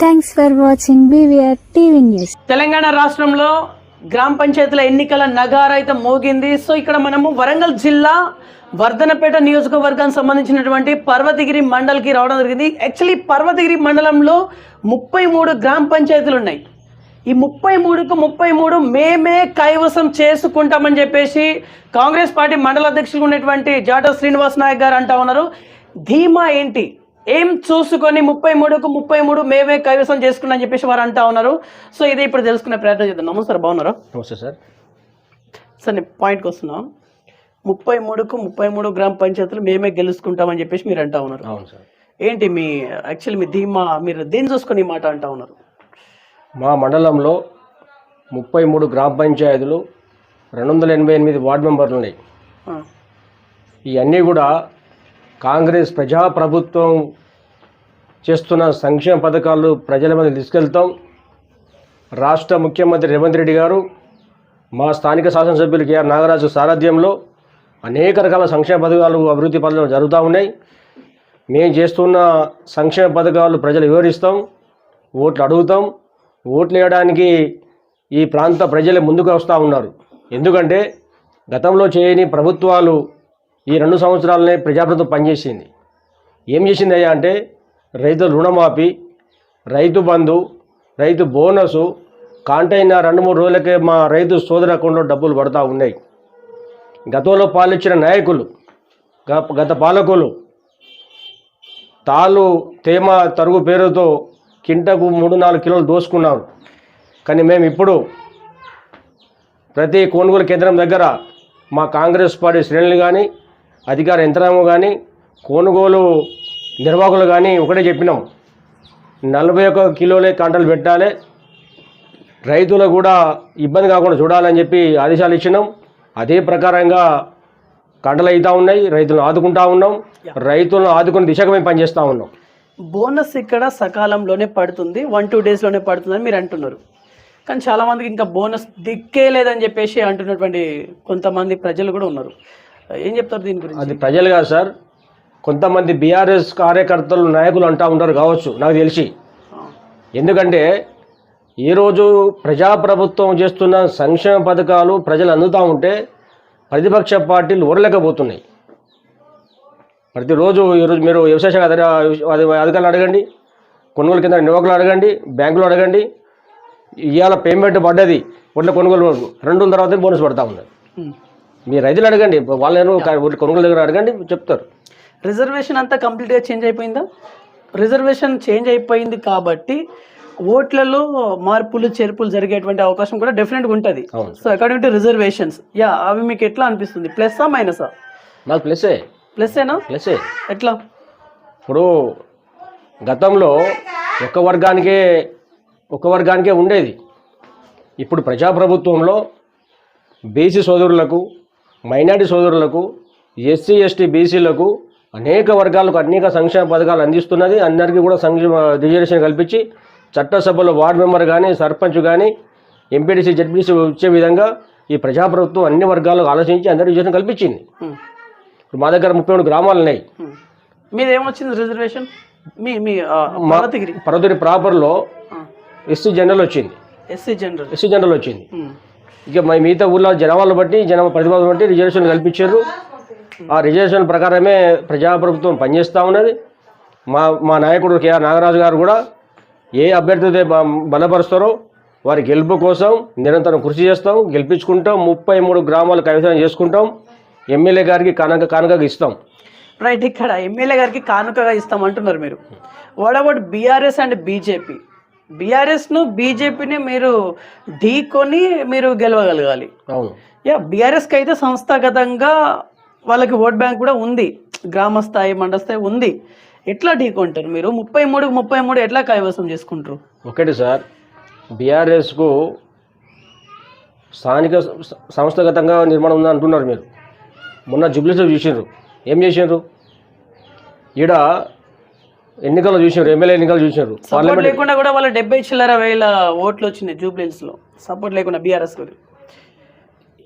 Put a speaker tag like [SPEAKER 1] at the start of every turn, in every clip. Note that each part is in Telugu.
[SPEAKER 1] Thanks for watching BVR TV news
[SPEAKER 2] Telangana రాష్ట్రంలో గ్రామ పంచాయతీల ఎన్నికల నగార అయితే మోగింది. సో ఇక్కడ మనము వరంగల్ జిల్లా వర్ధనపేట నియోజకవర్గానికి సంబంధించినటువంటి పర్వతగిరి మండల్కి రావడం జరిగింది. యాక్చువల్లీ పర్వతగిరి మండలంలో ముప్పై మూడు గ్రామ పంచాయతీలు ఉన్నాయి. ఈ ముప్పై మూడుకు ముప్పై మూడు మేమే కైవసం చేసుకుంటామని చెప్పేసి కాంగ్రెస్ పార్టీ మండల అధ్యక్షులు ఉన్నటువంటి జాటో శ్రీనివాస్ నాయక్ గారు అంటా ఉన్నారు. ధీమా ఏంటి? ఏం చూసుకొని ముప్పై మూడుకు ముప్పై మూడు మేమే కైవసం చేసుకున్నా అని చెప్పేసి వారు అంటా ఉన్నారు. సో ఇది ఇప్పుడు తెలుసుకునే ప్రయత్నం చేద్దాం. నమస్కారం బాగున్నారా?
[SPEAKER 3] నమస్తే సార్.
[SPEAKER 2] సార్ నేను పాయింట్కి వస్తున్నాం. ముప్పై మూడుకు ముప్పై మూడు గ్రామ పంచాయతీలు మేమే గెలుచుకుంటామని చెప్పేసి మీరు అంటా ఉన్నారు.
[SPEAKER 3] అవును సార్.
[SPEAKER 2] ఏంటి మీ యాక్చువల్లీ మీ ధీమా మీరు దేని చూసుకొని ఈ మాట అంటా ఉన్నారు?
[SPEAKER 3] మా మండలంలో ముప్పై మూడు గ్రామ పంచాయతీలు రెండు వందల ఎనభై ఎనిమిది వార్డు మెంబర్లు ఉన్నాయి.
[SPEAKER 2] ఆ,
[SPEAKER 3] ఇవన్నీ కూడా కాంగ్రెస్ ప్రజాప్రభుత్వం చేస్తున్న సంక్షేమ పథకాలు ప్రజల మీద తీసుకెళ్తాం. రాష్ట్ర ముఖ్యమంత్రి రేవంత్ రెడ్డి గారు మా స్థానిక శాసనసభ్యులు కేఆర్ నాగరాజు సారథ్యంలో అనేక రకాల సంక్షేమ పథకాలు అభివృద్ధి పనులు జరుగుతూ ఉన్నాయి. మేము చేస్తున్న సంక్షేమ పథకాలు ప్రజలు వివరిస్తాం ఓట్లు అడుగుతాం. ఓట్లు వేయడానికి ఈ ప్రాంత ప్రజలు ముందుకు వస్తూ ఉన్నారు. ఎందుకంటే గతంలో చేయని ప్రభుత్వాలు ఈ రెండు సంవత్సరాలనే ప్రజాప్రభుత్వం పనిచేసింది ఏం చేసింది అయ్యా అంటే రైతు రుణమాఫీ రైతు బంధు రైతు బోనసు కాంటైన రెండు మూడు రోజులకే మా రైతు సోదర అకౌంట్లో డబ్బులు పడతా ఉన్నాయి. గతంలో పాలించిన నాయకులు గ- గత పాలకులు తాళ్ళు తేమ తరుగు పేరుతో కింటకు మూడు నాలుగు కిలోలు దోసుకున్నారు. కానీ మేము ఇప్పుడు ప్రతి కొనుగోలు కేంద్రం దగ్గర మా కాంగ్రెస్ పార్టీ శ్రేణులు కానీ అధికార యంత్రాంగం కానీ కొనుగోలు నిర్వాహకులు కానీ ఒకటే చెప్పినాం. నలభై ఒక్క కిలోలే కంటలు పెట్టాలి. రైతులకు కూడా ఇబ్బంది కాకుండా చూడాలని చెప్పి ఆదేశాలు ఇచ్చినాం. అదే ప్రకారంగా కంటలు అవుతూ ఉన్నాయి రైతులను ఆదుకుంటా ఉన్నాం. రైతులను ఆదుకుని దిశగా మేము పనిచేస్తూ ఉన్నాం.
[SPEAKER 2] బోనస్ ఇక్కడ సకాలంలోనే పడుతుంది వన్ టూ డేస్లోనే పడుతుందని మీరు అంటున్నారు. కానీ చాలామందికి ఇంకా బోనస్ దిక్కే లేదని చెప్పేసి అంటున్నటువంటి కొంతమంది ప్రజలు కూడా ఉన్నారు. ఏం చెప్తారు దీని గురించి?
[SPEAKER 3] అది ప్రజలు కాదు సార్. కొంతమంది బీఆర్ఎస్ కార్యకర్తలు నాయకులు అంటూ ఉంటారు కావచ్చు నాకు తెలిసి. ఎందుకంటే ఈరోజు ప్రజాప్రభుత్వం చేస్తున్న సంక్షేమ పథకాలు ప్రజలు అందుతూ ఉంటే ప్రతిపక్ష పార్టీలు ఓరలేకపోతున్నాయి ప్రతిరోజు ఈరోజు మీరు వ్యవసాయ శాఖ అధిక- అధి- అధికారులు అడగండి కొనుగోలు కింద నివాకులు అడగండి బ్యాంకులు అడగండి. ఇవాళ పేమెంట్ పడ్డది ఒట్ల కొనుగోలు రెండు రోజుల తర్వాత బోనస్ పడతా ఉంది.
[SPEAKER 2] ఉమ్.
[SPEAKER 3] మీ రైతులు అడగండి వాళ్ళని కొనుగోలు దగ్గర అడగండి చెప్తారు.
[SPEAKER 2] రిజర్వేషన్ అంతా కంప్లీట్గా చేంజ్ అయిపోయిందా? రిజర్వేషన్ చేంజ్ అయిపోయింది కాబట్టి ఓట్లలో మార్పులు చేర్పులు జరిగేటువంటి అవకాశం కూడా డెఫినెట్గా ఉంటుంది. So according to reservations yeah అవి మీకు ఎట్లా అనిపిస్తుంది? ప్లస్సా మైనసా?
[SPEAKER 3] నాకు ప్లస్సే
[SPEAKER 2] ప్లస్సేనా
[SPEAKER 3] ప్లస్సే
[SPEAKER 2] ఎట్లా?
[SPEAKER 3] ఇప్పుడు గతంలో ఒక వర్గానికే ఒక వర్గానికే ఉండేది. ఇప్పుడు ప్రజాప్రభుత్వంలో బీసీ సోదరులకు మైనార్టీ సోదరులకు ఎస్సీ ఎస్టీ బీసీలకు అనేక వర్గాలకు అనేక సంక్షేమ పథకాలు అందిస్తున్నది. అందరికీ కూడా సంక్షేమ రిజర్వేషన్ కల్పించి చట్టసభలో వార్డు మెంబర్ కానీ సర్పంచ్ కానీ ఎంపీటీసీ జడ్పీటీసీ వచ్చే విధంగా ఈ ప్రజాప్రభుత్వం అన్ని వర్గాలకు ఆలోచించి అందరికీ రిజర్వేషన్ కల్పించింది. ఇప్పుడు మా దగ్గర ముప్పై మూడు గ్రామాలు ఉన్నాయి.
[SPEAKER 2] మీది ఏమొచ్చింది రిజర్వేషన్? మీ మీ పర్వతగిరి?
[SPEAKER 3] పర్వతగిరి ప్రాపర్లో ఎస్సీ జనరల్ వచ్చింది.
[SPEAKER 2] SC general.
[SPEAKER 3] ఎస్సీ జనరల్ వచ్చింది. ఇక మా మిగతా ఊళ్ళో జనాభాలను బట్టి జన ప్రతిపాదన బట్టి రిజర్వేషన్ కల్పించారు. ఆ రిజర్వేషన్ ప్రకారమే ప్రజాప్రభుత్వం పనిచేస్తూ ఉన్నది. మా మా నాయకుడు కేఆర్ నాగరాజు గారు కూడా ఏ అభ్యర్థితో బ- బలపరుస్తారో వారి గెలుపు కోసం నిరంతరం కృషి చేస్తాం గెలిపించుకుంటాం ముప్పై మూడు గ్రామాలు కవితం చేసుకుంటాం ఎమ్మెల్యే గారికి కానుక కానుకగా ఇస్తాం.
[SPEAKER 2] రైట్ ఇక్కడ ఎమ్మెల్యే గారికి కానుకగా ఇస్తాం అంటున్నారు మీరు. What about BRS and BJP. బీఆర్ఎస్ను బీజేపీని మీరు ఢీకొని మీరు గెలవగలగాలి.
[SPEAKER 3] అవును.
[SPEAKER 2] యా బీఆర్ఎస్కి అయితే సంస్థాగతంగా వాళ్ళకి ఓట్ బ్యాంక్ కూడా ఉంది. గ్రామ స్థాయి మండల స్థాయి ఉంది. ఎట్లా ఢీకొంటారు మీరు? ముప్పై మూడు ముప్పై మూడు ఎట్లా కైవసం చేసుకుంటారు?
[SPEAKER 3] ఒకటి సార్ బీఆర్ఎస్కు స్థానిక సంస్థాగతంగా నిర్మాణం ఉందని అంటున్నారు మీరు. మొన్న జుబ్లీస్లో చూసిండ్రు. ఏం చేసిండ్రు? ఈడ ఎన్నికలు చూసిండ్రు ఎమ్మెల్యే ఎన్నికలు చూసిండ్రు
[SPEAKER 2] సపోర్ట్ లేకుండా కూడా వాళ్ళ డెబ్బై చిల్లర వేల ఓట్లు వచ్చినాయి జూబ్లీస్లో సపోర్ట్ లేకుండా బీఆర్ఎస్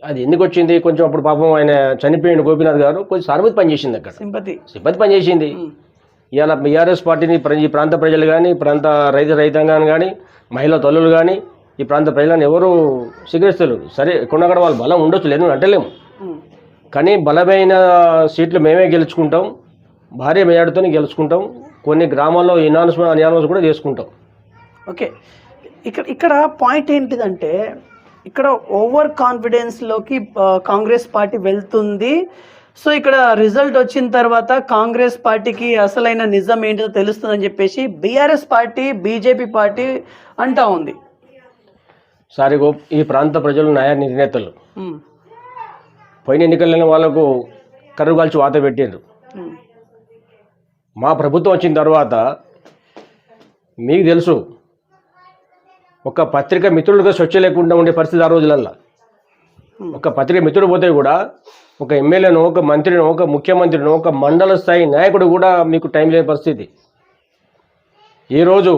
[SPEAKER 3] అది ఎందుకు వచ్చింది? కొంచెం అప్పుడు పాపం ఆయన చనిపోయిండు గోపీనాథ్ గారు. కొంచెం సానుభూతి పనిచేసింది అక్కడ.
[SPEAKER 2] సింపతి
[SPEAKER 3] సిబ్బంది పనిచేసింది. ఇవాళ బీఆర్ఎస్ పార్టీని ప్ర- ఈ ప్రాంత ప్రజలు కానీ ప్రాంత రైతు రైతాంగాన్ని కానీ మహిళా తల్లులు కానీ ఈ ప్రాంత ప్రజలను ఎవరు స్వీకరిస్తారు సరే ఎక్కడక్కడ వాళ్ళు బలం ఉండొచ్చు లేదు అంటలేము.
[SPEAKER 2] ఉమ్.
[SPEAKER 3] కానీ బలమైన సీట్లు మేమే గెలుచుకుంటాం. భారీ మెజార్టీతో గెలుచుకుంటాం. కొన్ని గ్రామాల్లో ఇనానస్ అనియానస్ కూడా చేసుకుంటాం.
[SPEAKER 2] ఓకే. ఇక్కడ ఇక్కడ పాయింట్ ఏంటిదంటే ఇక్కడ ఓవర్ కాన్ఫిడెన్స్లోకి కాంగ్రెస్ పార్టీ వెళ్తుంది. సో ఇక్కడ రిజల్ట్ వచ్చిన తర్వాత కాంగ్రెస్ పార్టీకి అసలైన నిజం ఏంటో తెలుస్తుందని చెప్పేసి బీఆర్ఎస్ పార్టీ బీజేపీ పార్టీ అంటా ఉంది.
[SPEAKER 3] సారి గో ఈ ప్రాంత ప్రజలు న్యాయ నిర్ణేతలు.
[SPEAKER 2] ఉమ్,
[SPEAKER 3] పోయిన ఎన్నికల్లో వాళ్ళకు కర్రు కాల్చి వాత పెట్టారు మా ప్రభుత్వం వచ్చిన తర్వాత మీకు తెలుసు ఒక పత్రిక మిత్రులుగా స్వచ్ఛ లేకుండా ఉండే పరిస్థితి ఆ రోజులల్లో. ఒక పత్రిక మిత్రుడు పోతే కూడా ఒక ఎమ్మెల్యేనో ఒక మంత్రినో ఒక ముఖ్యమంత్రినో ఒక మండల స్థాయి నాయకుడు కూడా మీకు టైం లేని పరిస్థితి. ఈరోజు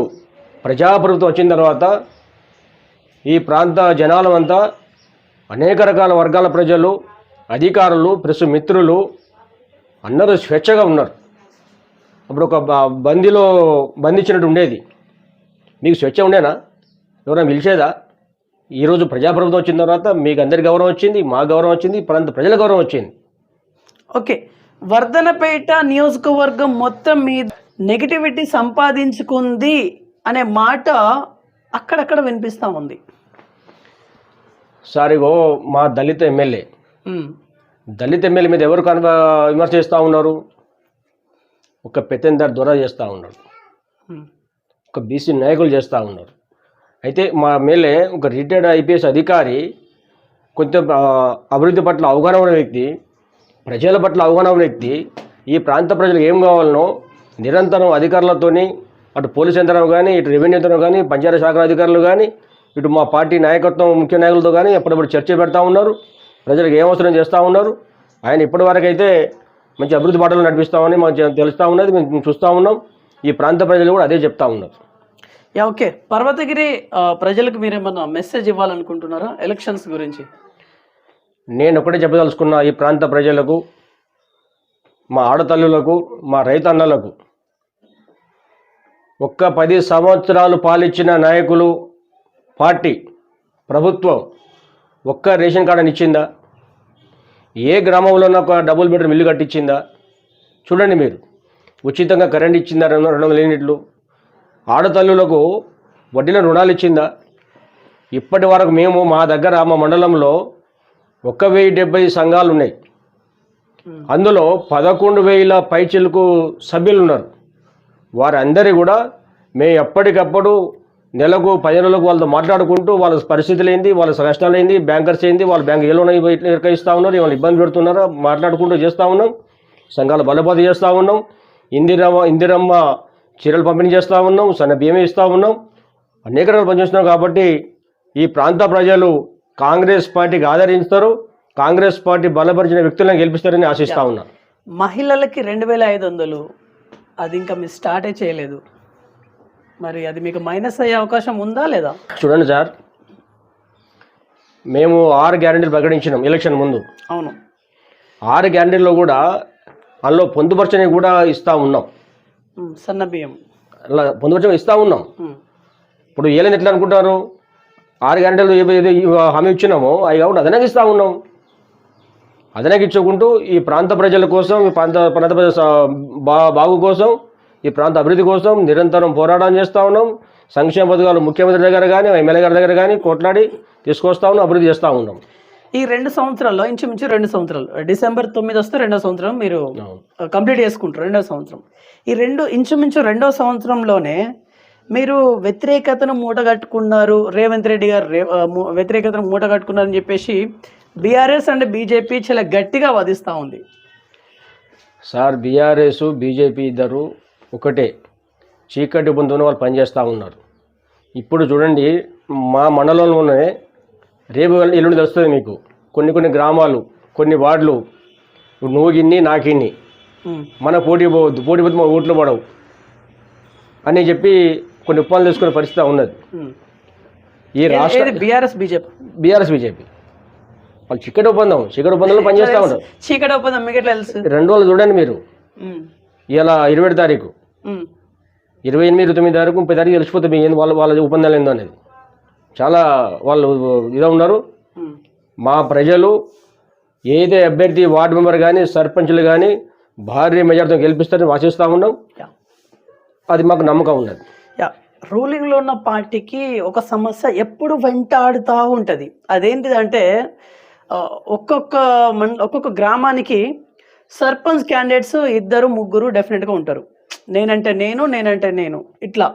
[SPEAKER 3] ప్రజాప్రభుత్వం వచ్చిన తర్వాత ఈ ప్రాంత జనాలమంతా అనేక రకాల వర్గాల ప్రజలు అధికారులు ప్రెస్ మిత్రులు అందరూ స్వేచ్ఛగా ఉన్నారు. అప్పుడు ఒక బందీలో బంధించినట్టు ఉండేది. మీకు స్వేచ్ఛ ఉండేనా? ఎవరైనా పిలిచేదా? ఈరోజు ప్రజాప్రభుత్వం వచ్చిన తర్వాత మీకు అందరి గౌరవం వచ్చింది మా గౌరవం వచ్చింది ప్రాంత ప్రజల గౌరవం వచ్చింది.
[SPEAKER 2] ఓకే. వర్ధనపేట నియోజకవర్గం మొత్తం మీద నెగిటివిటీ సంపాదించుకుంది అనే మాట అక్కడక్కడ వినిపిస్తూ ఉంది.
[SPEAKER 3] సారిగో మా దళిత ఎమ్మెల్యే. దళిత ఎమ్మెల్యే మీద ఎవరు కనుక విమర్శ చేస్తూ ఉన్నారు? ఒక పెత్తందారు దొర చేస్తూ ఉన్నారు
[SPEAKER 2] ఉమ్,
[SPEAKER 3] ఒక బీసీ నాయకులు చేస్తూ ఉన్నారు అయితే మా ఎమ్మెల్యే ఒక రిటైర్డ్ ఐపీఎస్ అధికారి కొంచెం అభివృద్ధి పట్ల అవగాహన ఉన్న వ్యక్తి ప్రజల పట్ల అవగాహన ఉన్న వ్యక్తి ఈ ప్రాంత ప్రజలకు ఏం కావాలనో నిరంతరం అధికారులతోని అటు పోలీస్ యంత్రం కానీ ఇటు రెవెన్యూ యంత్రం కానీ పంచాయతీ శాఖ అధికారులు కానీ ఇటు మా పార్టీ నాయకత్వం ముఖ్య నాయకులతో కానీ అప్పుడప్పుడు చర్చ పెడతా ఉన్నారు. ప్రజలకు ఏం అవసరం చేస్తూ ఉన్నారు. ఆయన ఇప్పటివరకు అయితే మంచి అభివృద్ధి బాటలు నడిపిస్తామని మాకు తెలుస్తూ ఉన్నది మేము చూస్తూ ఉన్నాం. ఈ ప్రాంత ప్రజలు కూడా అదే చెప్తా ఉన్నారు.
[SPEAKER 2] Yeah okay. పర్వతగిరి ప్రజలకు మీరు ఏమన్నా మెసేజ్ ఇవ్వాలనుకుంటున్నారా ఎలక్షన్స్ గురించి?
[SPEAKER 3] నేను ఒకటే చెప్పదలుచుకున్న ఈ ప్రాంత ప్రజలకు మా ఆడతల్లులకు మా రైతన్నలకు ఒక్క పది సంవత్సరాలు పాలించిన నాయకులు పార్టీ ప్రభుత్వం ఒక్క రేషన్ కార్డుని ఇచ్చిందా ఏ గ్రామంలో ఒక డబుల్ బెడ్రూమ్ ఇల్లు కట్టించిందా? చూడండి మీరు. ఉచితంగా కరెంట్ ఇచ్చిందా? రెండు రెండు వందల యూనిట్లు. ఆడతల్లులకు వడ్డీన రుణాలు ఇచ్చిందా? ఇప్పటి వరకు మేము మా దగ్గర మా మండలంలో ఒక్క వెయ్యి డెబ్బై సంఘాలు ఉన్నాయి. అందులో పదకొండు వేల పైచిలకు సభ్యులు ఉన్నారు. వారందరి కూడా మేము ఎప్పటికప్పుడు నెలకు పది నెలలకు వాళ్ళతో మాట్లాడుకుంటూ వాళ్ళ పరిస్థితులు ఏంది వాళ్ళ కష్టాలు ఏంది బ్యాంకర్స్ ఏంది వాళ్ళ బ్యాంక్ ఏ లోన్ ఇరుకయిస్తూ ఉన్నారు వాళ్ళు ఇబ్బంది పెడుతున్నారో మాట్లాడుకుంటూ చేస్తూ ఉన్నాం సంఘాలు బలపతి చేస్తూ ఉన్నాం ఇందిరమ్మ ఇందిరమ్మ చీరలు పంపిణీ చేస్తూ ఉన్నాం సన్న బియ్యం ఇస్తూ ఉన్నాం. అనేక రకాలు పనిచేస్తున్నాం కాబట్టి ఈ ప్రాంత ప్రజలు కాంగ్రెస్ పార్టీకి ఆదరిస్తారు కాంగ్రెస్ పార్టీ బలపరిచిన వ్యక్తులను గెలిపిస్తారని ఆశిస్తా ఉన్నా.
[SPEAKER 2] మహిళలకి రెండు వేల ఐదు వందలు అది ఇంకా మీరు స్టార్టే చేయలేదు. మరి అది మీకు మైనస్ అయ్యే అవకాశం ఉందా లేదా?
[SPEAKER 3] చూడండి సార్ మేము ఆరు గ్యారంటీలు ప్రకటించినాం ఎలక్షన్ ముందు.
[SPEAKER 2] అవును.
[SPEAKER 3] ఆరు గ్యారంటీల్లో కూడా అందులో పొందుపరచని కూడా ఇస్తూ ఉన్నాం.
[SPEAKER 2] సన్న బియ్యం.
[SPEAKER 3] అలా పొందుపరచని ఇస్తూ ఉన్నాం. ఇప్పుడు ఏలని ఎట్లా అనుకుంటారు? ఆరు గంటలు ఏదైతే హామీ ఇచ్చినామో అవి కాబట్టి అదనంగా ఇస్తూ ఉన్నాం. అదనంగా ఇచ్చుకుంటూ ఈ ప్రాంత ప్రజల కోసం ఈ ప్రాంత ప్రాంత ప్రజల బా బాగు కోసం ఈ ప్రాంత అభివృద్ధి కోసం నిరంతరం పోరాటం చేస్తూ ఉన్నాం. సంక్షేమ పథకాలు ముఖ్యమంత్రి దగ్గర కానీ ఎమ్మెల్యే గారి దగ్గర కానీ కొట్లాడి తీసుకొస్తా ఉన్నాం అభివృద్ధి చేస్తూ ఉన్నాం.
[SPEAKER 2] ఈ రెండు సంవత్సరాల్లో ఇంచుమించు రెండు సంవత్సరాలు డిసెంబర్ తొమ్మిది వస్తే రెండో సంవత్సరం మీరు. కంప్లీట్ చేసుకుంటారు రెండో సంవత్సరం. ఈ రెండు ఇంచుమించు రెండో సంవత్సరంలోనే మీరు వ్యతిరేకతను మూటగట్టుకున్నారు రేవంత్ రెడ్డి గారు రే వ్యతిరేకతను మూటగట్టుకున్నారని చెప్పేసి బీఆర్ఎస్ అండ్ బీజేపీ చాలా గట్టిగా వాదిస్తూ ఉంది.
[SPEAKER 3] సార్ బీఆర్ఎస్ బీజేపీ ఇద్దరు ఒకటే చీకటి బొందున వాళ్ళు పనిచేస్తూ ఉన్నారు. ఇప్పుడు చూడండి మా మండలంలోనే రేపు ఎల్లుండి తెలుస్తుంది మీకు. కొన్ని కొన్ని గ్రామాలు కొన్ని వార్డులు ఇప్పుడు నువ్వు గిన్ని నాకిన్ని మన పోటీ పోవద్దు పోటీ పోతే మా ఓట్లు పడవు. అని చెప్పి కొన్ని ఒప్పందాలు తీసుకునే పరిస్థితి ఉన్నది. ఈ రాష్ట్ర
[SPEAKER 2] బీఆర్ఎస్ బీజేపీ?
[SPEAKER 3] BRS BJP. వాళ్ళు చిక్కటి ఒప్పందం చిక్కటి ఒప్పందంలో పనిచేస్తూ ఉంటారు
[SPEAKER 2] చీకటి ఒప్పందం మీకు తెలుసు?
[SPEAKER 3] రెండు రోజులు చూడండి మీరు. ఇలా ఇరవై తారీఖు. ఇరవై ఎనిమిది ఇరవై తొమ్మిది వరకు ముప్పై తారీఖు తెలిసిపోతే మీ ఏంది? వాళ్ళ వాళ్ళ ఒప్పందాలు ఏందో అనేది. చాలా వాళ్ళు ఇదే ఉన్నారు. మా ప్రజలు ఏదే అభ్యర్థి వార్డు మెంబర్ కానీ సర్పంచ్లు కానీ భారీ మెజార్టీతో గెలిపిస్తారని ఆశిస్తూ ఉన్నాం. అది మాకు నమ్మకం ఉన్నది.
[SPEAKER 2] యా. రూలింగ్లో ఉన్న పార్టీకి ఒక సమస్య ఎప్పుడు వెంటాడుతూ ఉంటుంది. అదేంటిదంటే ఒక్కొక్క మన్ ఒక్కొక్క గ్రామానికి సర్పంచ్ క్యాండిడేట్స్ ఇద్దరు ముగ్గురు డెఫినెట్గా ఉంటారు. నేనంటే నేను నేనంటే నేను. ఇట్లా.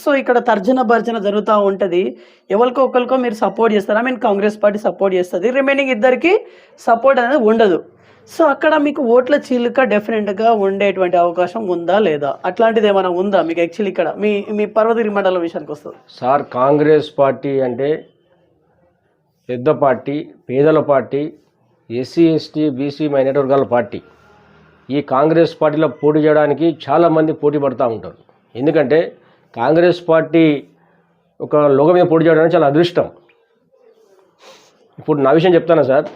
[SPEAKER 2] సో ఇక్కడ తర్జన భర్జన జరుగుతూ ఉంటుంది. ఎవరికో ఒకరికో మీరు సపోర్ట్ చేస్తారు. I mean Congress party support చేస్తుంది. రిమైనింగ్ ఇద్దరికి సపోర్ట్ అనేది ఉండదు. సో అక్కడ మీకు ఓట్ల చీలిక డెఫినెట్గా ఉండేటువంటి అవకాశం ఉందా లేదా? అట్లాంటిది ఏమైనా ఉందా మీకు యాక్చువల్లీ ఇక్కడ? మీ మీ పర్వతగిరి మండలం విషయానికి వస్తుంది.
[SPEAKER 3] సార్ కాంగ్రెస్ పార్టీ అంటే పెద్ద పార్టీ పేదల party SC ST BC minority వర్గాల పార్టీ. ఈ కాంగ్రెస్ పార్టీలో పోటీ చేయడానికి చాలామంది పోటీ పడుతూ ఉంటారు. ఎందుకంటే కాంగ్రెస్ పార్టీ ఒక లోక మీద పోటీ చేయడానికి చాలా అదృష్టం. ఇప్పుడు నా విషయం చెప్తాను సార్?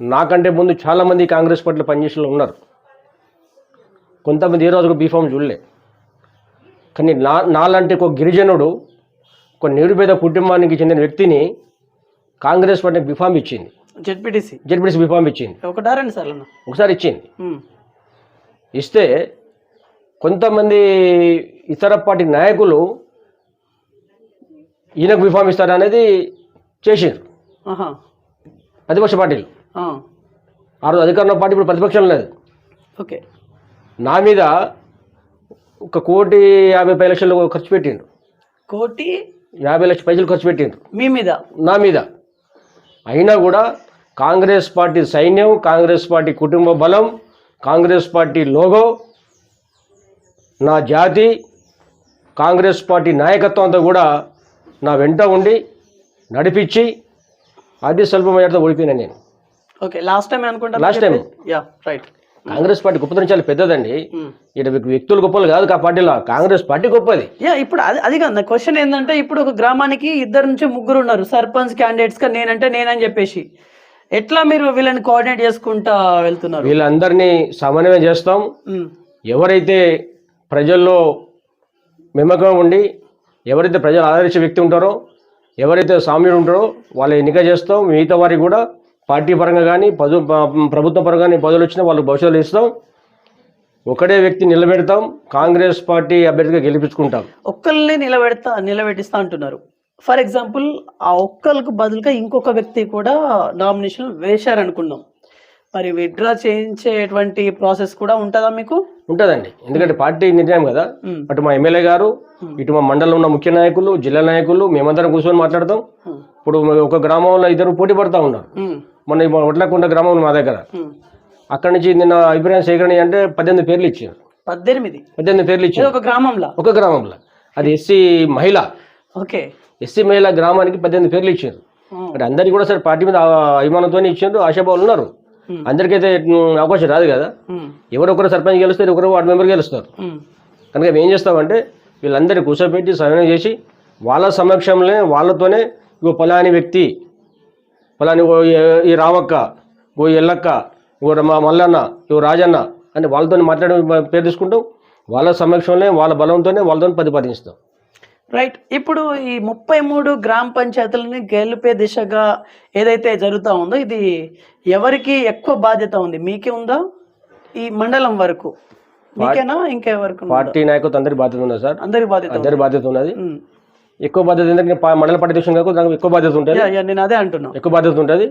[SPEAKER 3] నాకంటే ముందు చాలామంది కాంగ్రెస్ పార్టీలో పనిచేసిన ఉన్నారు. కొంతమంది ఏ రోజుకు బీఫామ్ చూడలే. కానీ నా నాలాంటి ఒక గిరిజనుడు ఒక నిరుపేద కుటుంబానికి చెందిన వ్యక్తిని కాంగ్రెస్ పార్టీ బీఫామ్ ఇచ్చింది.
[SPEAKER 2] జెడ్పీటీసీ.
[SPEAKER 3] జడ్పీటీసీ బీఫామ్ ఇచ్చింది.
[SPEAKER 2] ఒకటా రెండు సార్లు అన్న.
[SPEAKER 3] ఒకసారి ఇచ్చింది. ఇస్తే కొంతమంది ఇతర పార్టీ నాయకులు ఈయనకు బీఫామ్ ఇస్తారనేది చేసిండ్రు.
[SPEAKER 2] ఆహా.
[SPEAKER 3] ప్రతిపక్ష పార్టీలు.
[SPEAKER 2] ఆ,
[SPEAKER 3] రోజు అధికారంలో పార్టీ ఇప్పుడు ప్రతిపక్షం లేదు.
[SPEAKER 2] ఓకే.
[SPEAKER 3] నా మీద ఒక కోటి యాభై పది లక్షలు ఖర్చు పెట్టిండు
[SPEAKER 2] కోటి?
[SPEAKER 3] యాభై లక్షల పైసలు ఖర్చు పెట్టిండు
[SPEAKER 2] మీ మీద?
[SPEAKER 3] నా మీద. అయినా కూడా కాంగ్రెస్ పార్టీ సైన్యం కాంగ్రెస్ పార్టీ కుటుంబ బలం కాంగ్రెస్ పార్టీ లోగో నా జాతి కాంగ్రెస్ పార్టీ నాయకత్వం అంతా కూడా నా వెంట ఉండి నడిపించి అతి స్వల్ప ఓడిపోయినా నేను.
[SPEAKER 2] ఓకే లాస్ట్ టైం అనుకుంటా
[SPEAKER 3] Last time.
[SPEAKER 2] Yeah right
[SPEAKER 3] Congress party గొప్పతనం చాలా పెద్దదండి. ఇక్కడ వ్యక్తులు గొప్పలు కాదు ఆ పార్టీలో కాంగ్రెస్ పార్టీ గొప్పది.
[SPEAKER 2] యా ఇప్పుడు అది అది కాదు క్వశ్చన్ ఏంటంటే ఇప్పుడు ఒక గ్రామానికి ఇద్దరు నుంచి ముగ్గురు ఉన్నారు. సర్పంచ్ క్యాండిడేట్స్గా నేనంటే నేనని చెప్పేసి. ఎట్లా మీరు వీళ్ళని కోఆర్డినేట్ చేసుకుంటా వెళ్తున్నారు?
[SPEAKER 3] వీళ్ళందరినీ సమన్వయం చేస్తాం. ఎవరైతే ప్రజల్లో మెమ్మకం ఉండి ఎవరైతే ప్రజలు ఆదరించే వ్యక్తి ఉంటారో ఎవరైతే సామ్యుడు ఉంటారో వాళ్ళ ఎన్నిక చేస్తాం. మిగతా వారికి కూడా పార్టీ పరంగా కానీ పదు ప్రభుత్వ పరంగా కానీ పదవులు వచ్చినా వాళ్ళకి భవిష్యత్తులో ఇస్తాం. ఒకటే వ్యక్తి నిలబెడతాం. కాంగ్రెస్ పార్టీ అభ్యర్థిగా గెలిపించుకుంటాం.
[SPEAKER 2] ఒక్కరిని నిలబెడతా నిలబెట్టిస్తా అంటున్నారు. ఫర్ ఎగ్జాంపుల్ ఆ ఒక్కరికి బదులుగా ఇంకొక వ్యక్తి కూడా నామినేషన్ వేశారనుకున్నాం మరి విత్డ్రా చేయించేటువంటి ప్రాసెస్ కూడా ఉంటుందా మీకు?
[SPEAKER 3] ఉంటుందండి. ఎందుకంటే పార్టీ నిర్ణయం కదా. అటు మా ఎమ్మెల్యే గారు ఇటు మా మండలంలో ఉన్న ముఖ్య నాయకులు జిల్లా నాయకులు మేమందరం కూర్చొని మాట్లాడతాం. ఇప్పుడు ఒక గ్రామంలో ఇద్దరు పోటీ పడుతూ ఉన్నారు. మొన్న ఈ వడ్లకొండ గ్రామం మా దగ్గర. అక్కడి నుంచి నిన్న అభిప్రాయం సేకరణ అంటే పద్దెనిమిది పేర్లు ఇచ్చారు.
[SPEAKER 2] పద్దెనిమిది?
[SPEAKER 3] పద్దెనిమిది పేర్లు ఇచ్చారు.
[SPEAKER 2] ఒక గ్రామంలో?
[SPEAKER 3] ఒక గ్రామంలో. అది ఎస్సీ మహిళ.
[SPEAKER 2] ఓకే.
[SPEAKER 3] ఎస్సీ మహిళ గ్రామానికి పద్దెనిమిది పేర్లు ఇచ్చారు. అంటే అందరికీ కూడా సరే పార్టీ మీద ఆ- అభిమానంతో ఇచ్చారు ఆశాభావాలు ఉన్నారు. అందరికైతే అవకాశం రాదు కదా. ఎవరొకరు సర్పంచ్ గెలుస్తారు ఒకరు వార్డు మెంబర్ గెలుస్తారు. కనుక మేము ఏం చేస్తామంటే వీళ్ళందరినీ కూర్చోబెట్టి సమన్వయం చేసి వాళ్ళ సమక్షంలో వాళ్ళతోనే ఇగో పలాని వ్యక్తి పలాని ఈ రామక్క ఓ ఎల్లక్క ఓ మా మల్లన్న ఓ రాజన్న అని వాళ్ళతో మాట్లాడి పేరు తీసుకుంటాం వాళ్ళ సమక్షంలో వాళ్ళ బలంతోనే వాళ్ళతో ప్రతిపాదిస్తాం
[SPEAKER 2] రైట్ ఇప్పుడు ఈ ముప్పై మూడు గ్రామ పంచాయతీలని గెలిపే దిశగా ఏదైతే జరుగుతూ ఉందో ఇది ఎవరికి ఎక్కువ బాధ్యత ఉంది? మీకే ఉందా? ఈ మండలం వరకు. మీకేనా? ఇంకెవరికి?
[SPEAKER 3] పార్టీ నాయకత్వం అందరి బాధ్యత ఉన్నది సార్?
[SPEAKER 2] అందరికి బాధ్యత.
[SPEAKER 3] అందరి బాధ్యత ఉన్నది. ఎక్కువ బాధ్యత ఎందుకంటే మండల పార్టీ అధ్యక్షుడు కాబట్టి నాకు ఎక్కువ బాధ్యత ఉంటుంది.
[SPEAKER 2] నేను అదే అంటున్నా.
[SPEAKER 3] ఎక్కువ బాధ్యత ఉంటుంది.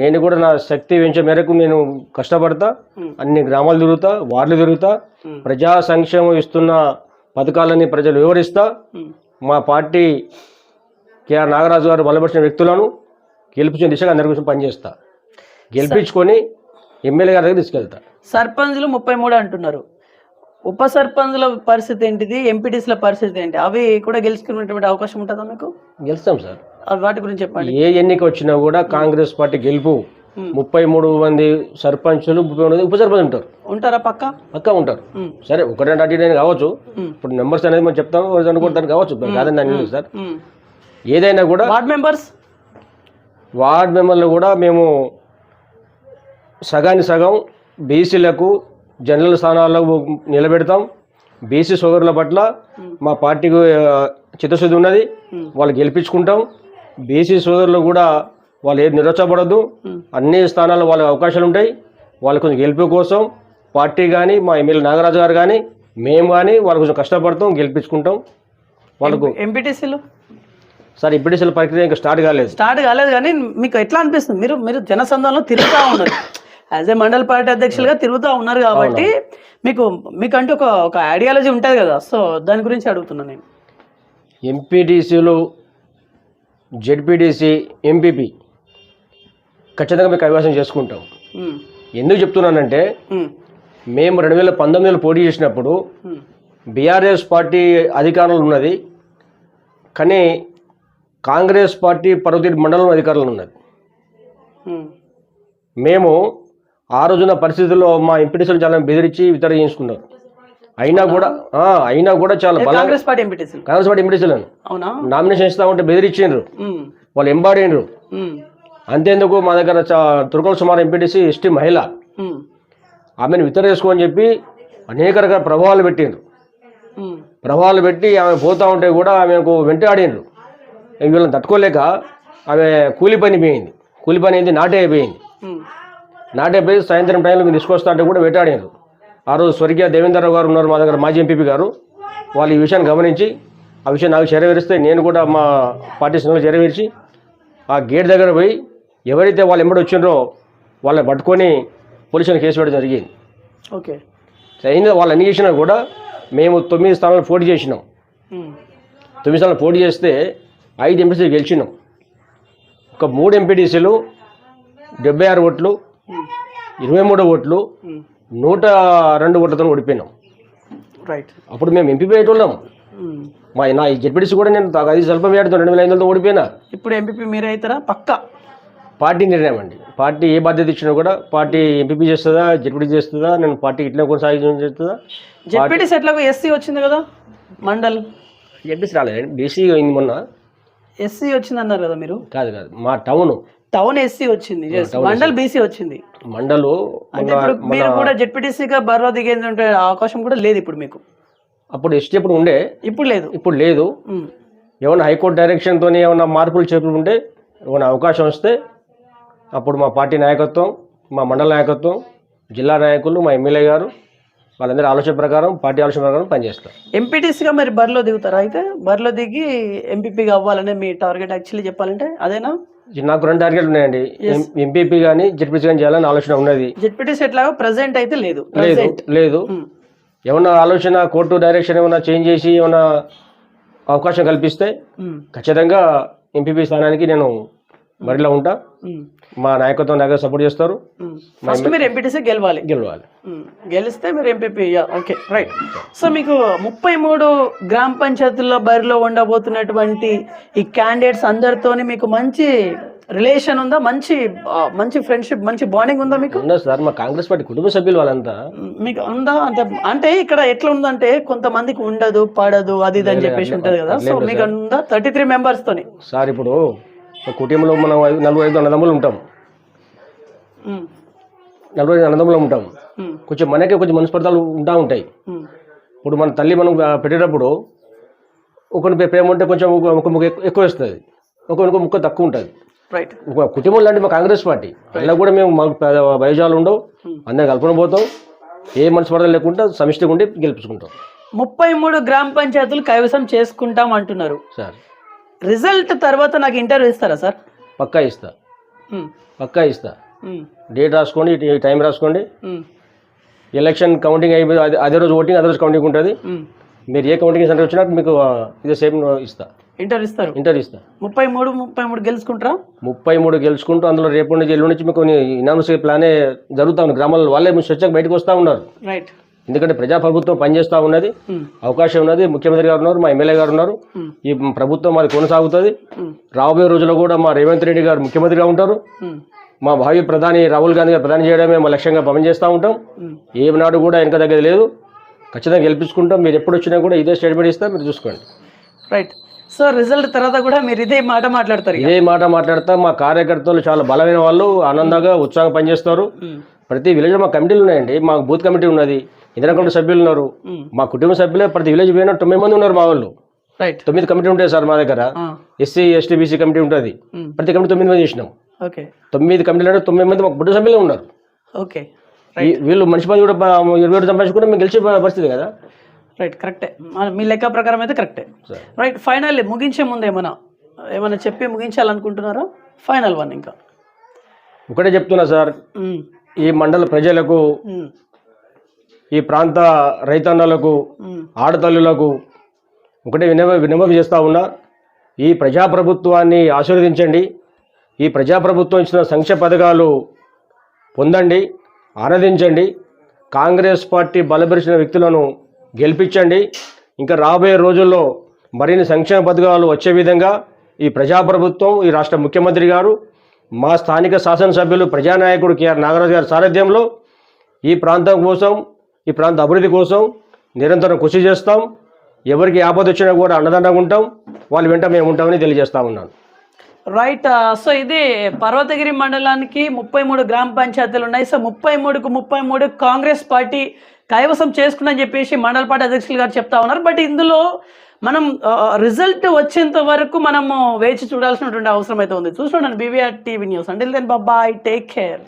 [SPEAKER 3] నేను కూడా నా శక్తి పెంచే మేరకు నేను కష్టపడతా అన్ని గ్రామాలు తిరుగుతా వార్డులు తిరుగుతా ప్రజా సంక్షేమం ఇస్తున్న పథకాలని ప్రజలు వివరిస్తా. మా పార్టీ కేఆర్ నాగరాజు గారు బలపరిచిన వ్యక్తులను గెలిపించిన దిశగా అందరి కోసం పనిచేస్తా. గెలిపించుకొని ఎమ్మెల్యే గారి దగ్గర తీసుకెళ్తా.
[SPEAKER 2] సర్పంచ్లు ముప్పై మూడు అంటున్నారు. ఉప సర్పంచ్ల పరిస్థితి ఏంటిది? ఎంపీటీసీల పరిస్థితి ఏంటి? అవి కూడా గెలుచుకునేటువంటి అవకాశం ఉంటుందా మీకు?
[SPEAKER 3] గెలుస్తాం సార్.
[SPEAKER 2] వాటి గురించి చెప్పండి.
[SPEAKER 3] ఏ ఎన్నిక వచ్చినా కూడా కాంగ్రెస్ పార్టీ గెలుపు. ముప్పై మూడు మంది సర్పంచులు ముప్పై మూడు ఉప సర్పంచ్ ఉంటారు.
[SPEAKER 2] ఉంటారా పక్క?
[SPEAKER 3] పక్కా ఉంటారు. సరే ఒక రెండు అటు ఇటు అయినా కావచ్చు. ఇప్పుడు నెంబర్స్ అనేది మనం చెప్తాం అనుకుంటాను కావచ్చు. కాదని దాని సార్. ఏదైనా కూడా
[SPEAKER 2] వార్డ్ మెంబర్స్?
[SPEAKER 3] వార్డ్ మెంబర్లు కూడా మేము సగానికి సగం బీసీలకు జనరల్ స్థానాల్లో నిలబెడతాం. బీసీ సోదరుల పట్ల మా పార్టీకి చిత్తశుద్ధి ఉన్నది. వాళ్ళు గెలిపించుకుంటాం. బీసీ సోదరులు కూడా వాళ్ళు ఏది నిరొచ్చబడద్దు అన్ని స్థానాల్లో వాళ్ళకి అవకాశాలు ఉంటాయి. వాళ్ళ కొంచెం గెలుపు కోసం పార్టీ కానీ మా ఎమ్మెల్యే నాగరాజు గారు కానీ మేము కానీ వాళ్ళు కొంచెం కష్టపడతాం గెలిపించుకుంటాం. వాళ్ళకు
[SPEAKER 2] ఎంపీటీసీలు?
[SPEAKER 3] సార్ ఇప్పటి ప్రక్రియ ఇంకా స్టార్ట్ కాలేదు.
[SPEAKER 2] స్టార్ట్ కాలేదు కానీ మీకు ఎట్లా అనిపిస్తుంది? మీరు మీరు జనసంధానంలో తిరుగుతూ ఉన్నారు. యాజ్ ఏ మండల పార్టీ అధ్యక్షులుగా తిరుగుతూ ఉన్నారు కాబట్టి మీకు మీకంటూ ఒక ఒక ఐడియాలజీ ఉంటుంది కదా. సో దాని గురించి అడుగుతున్నాను నేను.
[SPEAKER 3] ఎంపీటీసీలు జెడ్పీటీసీ ఎంపీపీ ఖచ్చితంగా మేము కైవసం చేసుకుంటాం. ఎందుకు చెప్తున్నానంటే మేము రెండు వేల పంతొమ్మిదిలో పోటీ చేసినప్పుడు బీఆర్ఎస్ పార్టీ అధికారంలో ఉన్నది కానీ కాంగ్రెస్ పార్టీ పర్వతీటి మండలం అధికారంలో ఉన్నది. మేము ఆ రోజున పరిస్థితుల్లో మా ఎంపీటీసీలు చాలా బెదిరించి వితరణ చేయించుకున్నారు. అయినా కూడా అయినా కూడా చాలా
[SPEAKER 2] కాంగ్రెస్ పార్టీ ఎంపీటీసీలు
[SPEAKER 3] కాంగ్రెస్ పార్టీ ఎంపీటీసీలను
[SPEAKER 2] అవునా?
[SPEAKER 3] నామినేషన్ ఇస్తా ఉంటే బెదిరించిండ్రు.
[SPEAKER 2] ఉమ్,
[SPEAKER 3] వాళ్ళు ఎంబాడిండ్రు.
[SPEAKER 2] ఉమ్,
[SPEAKER 3] అంతేందుకు మా దగ్గర చా- తుర్కల సుమారు ఎంపీటీసీ ఎస్టీ మహిళ. ఆమెను వితర చేసుకోని చెప్పి అనేక రకాల ప్రభావాలు పెట్టిండ్రు. ప్రభావాలు పెట్టి ఆమె పోతా ఉంటే కూడా ఆమెకు వెంటాడిండ్రు వీళ్ళని తట్టుకోలేక ఆమె కూలి పని పోయింది. కూలి పని అయింది నాటే అయిపోయింది. నాటే పోయి సాయంత్రం టైంలో మీరు తీసుకొస్తా అంటే కూడా వెంటాడిండ్రు. ఆ రోజు స్వర్గీయ దేవేంద్రరావు గారు ఉన్నారు మా దగ్గర మాజీ ఎంపీపీ గారు. వాళ్ళు ఈ విషయాన్ని గమనించి ఆ విషయం నాకు చేరవేరిస్తే నేను కూడా మా పార్టీ శ్రేణులు చేరవేర్చి ఆ గేట్ దగ్గర పోయి ఎవరైతే వాళ్ళు ఎంబడి వచ్చిండ్రో వాళ్ళని పట్టుకొని పోలీసులు కేసు పెట్టడం జరిగింది.
[SPEAKER 2] ఓకే.
[SPEAKER 3] అయినా వాళ్ళు అన్ని చేసినా కూడా మేము తొమ్మిది స్థానాలు పోటీ చేసినాం. తొమ్మిది స్థానాలు పోటీ చేస్తే ఐదు ఎంపీసీలు గెలిచినాం. ఒక మూడు ఎంపీటీసీలు డెబ్బై ఆరు ఓట్లు ఇరవై మూడు ఓట్లు నూట రెండు ఓట్లతో ఓడిపోయినాం.
[SPEAKER 2] రైట్.
[SPEAKER 3] అప్పుడు మేము ఎంపీ వాళ్ళం. మా నా జెడ్పీటీసీ కూడా నేను అది స్వల్పం వేడుతో రెండు వేల ఐదు వందలతో ఓడిపోయినా.
[SPEAKER 2] ఇప్పుడు ఎంపీపీ మీరే అవుతారా? పక్కా?
[SPEAKER 3] పార్టీ నిర్ణయం అండి. పార్టీ ఏ బాధ్యత ఇచ్చినా కూడా పార్టీ ఎంపీ చేస్తుందా జెడ్పీటీ చేస్తుందా నేను పార్టీ ఇట్లా కొనసాగించడం చేస్తుందా
[SPEAKER 2] జెడ్పీటీసీ ఎట్లాగో ఎస్సీ వచ్చింది కదా మండల్.
[SPEAKER 3] జెడ్పీసీ రాలేదు బీసీ అయింది మొన్న.
[SPEAKER 2] ఎస్సీ వచ్చింది అన్నారు కదా మీరు?
[SPEAKER 3] కాదు కాదు మా టౌన్.
[SPEAKER 2] టౌన్ ఎస్సీ వచ్చింది. మండల్ బీసీ వచ్చింది.
[SPEAKER 3] మండలు
[SPEAKER 2] అంటే ఇప్పుడు మీరు కూడా జెడ్పీటీసీగా బర్వా దిగేది ఉంటే అవకాశం కూడా లేదు ఇప్పుడు మీకు.
[SPEAKER 3] అప్పుడు ఎస్టీ అప్పుడు ఉండే?
[SPEAKER 2] ఇప్పుడు లేదు.
[SPEAKER 3] ఇప్పుడు లేదు. ఏమైనా హైకోర్టు డైరెక్షన్తో ఏమైనా మార్పులు చేపులు ఉంటే ఏమైనా అవకాశం వస్తే అప్పుడు మా పార్టీ నాయకత్వం మా మండల నాయకత్వం జిల్లా నాయకులు మా ఎమ్మెల్యే గారు వాళ్ళందరి ఆలోచన ప్రకారం పార్టీ ఆలోచన ప్రకారం పనిచేస్తారు.
[SPEAKER 2] ఎంపీటీసీగా మరి బరిలో దిగుతారా అయితే? బరిలో దిగి ఎంపీపీగా అవ్వాలనే మీ టార్గెట్ యాక్చువల్లీ చెప్పాలంటే అదేనా?
[SPEAKER 3] నాకు రెండు టార్గెట్లు ఉన్నాయండి. ఎంపీపీ కానీ జడ్పీసీ కానీ చేయాలని ఆలోచన ఉన్నది.
[SPEAKER 2] జెడ్పీటీసీ ఎట్లాగో ప్రజెంట్ అయితే లేదు.
[SPEAKER 3] లేదు లేదు. ఏమన్నా ఆలోచన కోర్టు డైరెక్షన్ ఏమైనా చేంజ్ చేసి ఏమైనా అవకాశం కల్పిస్తే ఖచ్చితంగా ఎంపీపీ స్థానానికి నేను బరిలో ఉంటా. మా నాయకత్వం నాకు సపోర్ట్ చేస్తారు.
[SPEAKER 2] ఫస్ట్ మీరు ఎంపీటీసీ గెలవాలి.
[SPEAKER 3] గెలవాలి.
[SPEAKER 2] గెలిస్తే మీరు ఎంపీపీ ఓకే రైట్ సో మీకు ముప్పై మూడు గ్రామ పంచాయతీల్లో బరిలో ఉండబోతున్నటువంటి ఈ క్యాండిడేట్స్ అందరితోని మీకు మంచి రిలేషన్ ఉందా? మంచి మంచి ఫ్రెండ్షిప్ మంచి బాండింగ్ ఉందా మీకు?
[SPEAKER 3] సార్ మా కాంగ్రెస్ పార్టీ కుటుంబ సభ్యులు వాళ్ళంతా.
[SPEAKER 2] మీకు ఉందా? అంటే అంటే ఇక్కడ ఎట్లా ఉందంటే కొంతమందికి ఉండదు పడదు అది ఇది అని చెప్పేసి ఉంటది కదా. సో మీకు ఉందా? థర్టీ త్రీ మెంబర్స్ తోని.
[SPEAKER 3] సార్ ఇప్పుడు కుటుంబంలో మనం నలుగురు ఐదు అన్నదమ్ములు ఉంటాం. నలుగురు ఐదు అన్నదమ్ములు ఉంటాం. కొంచెం మనకే కొంచెం మనస్పర్ధాలు ఉంటా ఉంటాయి. ఇప్పుడు మన తల్లి మనం పెట్టేటప్పుడు ఒకరి ప్రేమ ఉంటే కొంచెం ఒక ముక్క ఎక్కు- ఎక్కువ వస్తుంది. ఒక ఇంకో ముక్క తక్కువ ఉంటుంది.
[SPEAKER 2] రైట్
[SPEAKER 3] కుటుంబం లాంటి మా కాంగ్రెస్ పార్టీ. అలా కూడా మేము మాకు భయజాలు ఉండవు. అందరం కలుపుకొని పోతాం. ఏ మనస్పర్ధలు లేకుండా సమిష్టిగా ఉండి గెలిపించుకుంటాం.
[SPEAKER 2] ముప్పై మూడు గ్రామ పంచాయతీలు కైవసం చేసుకుంటాం అంటున్నారు.
[SPEAKER 3] సార్.
[SPEAKER 2] రిజల్ట్ తర్వాత నాకు ఇంటర్వ్యూ ఇస్తారా సార్?
[SPEAKER 3] పక్కా ఇస్తా. పక్కా ఇస్తా. డేట్ రాసుకోండి టైం రాసుకోండి. ఎలక్షన్ కౌంటింగ్ అయిపోయి అదే రోజు ఓటింగ్ అదే రోజు కౌంటింగ్ ఉంటుంది. మీరు ఏ కౌంటింగ్ సెంటర్ వచ్చినా మీకు ఇదే సేమ్ ఇస్తా.
[SPEAKER 2] ఇంటర్వ్యూ ఇస్తారు?
[SPEAKER 3] ఇంటర్వ్యూ ఇస్తా.
[SPEAKER 2] ముప్పై మూడు ముప్పై మూడు గెలుచుకుంటారా?
[SPEAKER 3] ముప్పై మూడు గెలుచుకుంటూ అందులో రేపు నుంచి ఎల్లుండి నుంచి మీకు ఇనామస్ ప్లానే జరుగుతూ ఉంది. గ్రామాల్లో వాళ్ళే స్వచ్ఛంగా బయటకు వస్తూ ఉన్నారు.
[SPEAKER 2] రైట్
[SPEAKER 3] ఎందుకంటే ప్రజాప్రభుత్వం పనిచేస్తూ ఉన్నది. అవకాశం ఉన్నది ముఖ్యమంత్రి గారు ఉన్నారు మా ఎమ్మెల్యే గారు ఉన్నారు. ఈ ప్రభుత్వం మాది కొనసాగుతుంది. రాబోయే రోజుల్లో కూడా మా రేవంత్ రెడ్డి గారు ముఖ్యమంత్రిగా ఉంటారు. మా భావి ప్రధాని రాహుల్ గాంధీ గారు ప్రధాని చేయడమే మా లక్ష్యంగా పనిచేస్తూ ఉంటాం. ఏనాడు కూడా వెనక తగ్గేది లేదు ఖచ్చితంగా గెలిపించుకుంటాం మీరు ఎప్పుడు వచ్చినా కూడా ఇదే స్టేట్మెంట్ ఇస్తా మీరు చూసుకోండి
[SPEAKER 2] రైట్ సో రిజల్ట్ తర్వాత కూడా మీరు ఇదే మాట మాట్లాడతారు.
[SPEAKER 3] ఇదే మాట మాట్లాడతా మా కార్యకర్తలు చాలా బలమైన వాళ్ళు ఆనందంగా ఉత్సాహంగా పనిచేస్తారు. ప్రతి విలేజ్లో మా కమిటీలు ఉన్నాయండి మాకు బూత్ కమిటీ ఉన్నది ఇందిరా కమిటీ సభ్యులు ఉన్నారు. మా కుటుంబ సభ్యులే ప్రతి విలేజ్ పోయినా తొమ్మిది మంది ఉన్నారు మా వాళ్ళు.
[SPEAKER 2] రైట్
[SPEAKER 3] తొమ్మిది కమిటీ ఉంటాయి సార్ మా దగ్గర. ఎస్సీ ఎస్టీ బీసీ కమిటీ ఉంటుంది. ప్రతి కమిటీ తొమ్మిది మంది చేసినాం.
[SPEAKER 2] ఓకే.
[SPEAKER 3] తొమ్మిది కమిటీలు అంటే తొమ్మిది మంది మాకు కుటుంబ సభ్యులే ఉన్నారు.
[SPEAKER 2] ఓకే.
[SPEAKER 3] వీళ్ళు మనిషి మంది కూడా ఇరవై ఏడు సంపాదించుకుంటే మేము గెలిచే పరిస్థితి కదా?
[SPEAKER 2] రైట్ కరెక్టే మీ లెక్క ప్రకారం అయితే కరెక్టే. రైట్ ఫైనల్ ముగించే ముందు ఏమన్నా ఏమైనా చెప్పి ముగించాలనుకుంటున్నారా? ఫైనల్ వన్ ఇంకా.
[SPEAKER 3] ఒకటే చెప్తున్నా సార్. ఈ మండల ప్రజలకు. ఈ ప్రాంత రైతన్నలకు. ఆడతల్లులకు ఒకటే వినవ వినవం చేస్తూ ఉన్నా ఈ ప్రజాప్రభుత్వాన్ని ఆశీర్వదించండి. ఈ ప్రజాప్రభుత్వం ఇచ్చిన సంక్షేమ పథకాలు పొందండి ఆనందించండి కాంగ్రెస్ పార్టీ బలపరిచిన వ్యక్తులను గెలిపించండి. ఇంకా రాబోయే రోజుల్లో మరిన్ని సంక్షేమ పథకాలు వచ్చే విధంగా ఈ ప్రజాప్రభుత్వం ఈ రాష్ట్ర ముఖ్యమంత్రి గారు మా స్థానిక శాసనసభ్యులు ప్రజానాయకుడు కేఆర్ నాగరాజు గారి సారథ్యంలో ఈ ప్రాంతం కోసం ఈ ప్రాంత అభివృద్ధి కోసం నిరంతరం కృషి చేస్తాం. ఎవరికి ఆపద వచ్చినా కూడా అన్నదండగా ఉంటాం. వాళ్ళ వెంట మేము ఉంటామని తెలియజేస్తా ఉన్నాను.
[SPEAKER 2] రైట్ సో uh, ఇది పర్వతగిరి మండలానికి ముప్పై మూడు గ్రామ పంచాయతీలు ఉన్నాయి. సో ముప్పై మూడుకు ముప్పై మూడు కాంగ్రెస్ పార్టీ కైవసం చేసుకుందని చెప్పేసి మండల పార్టీ అధ్యక్షులు గారు చెప్తా ఉన్నారు. బట్ ఇందులో మనం uh, uh, రిజల్ట్ వచ్చేంత వరకు మనము వేచి చూడాల్సినటువంటి అవసరం అయితే ఉంది. చూసుకోండి బీవీఆర్ టీవీ న్యూస్ అంటే దెన్ బాబాయ్ టేక్ కేర్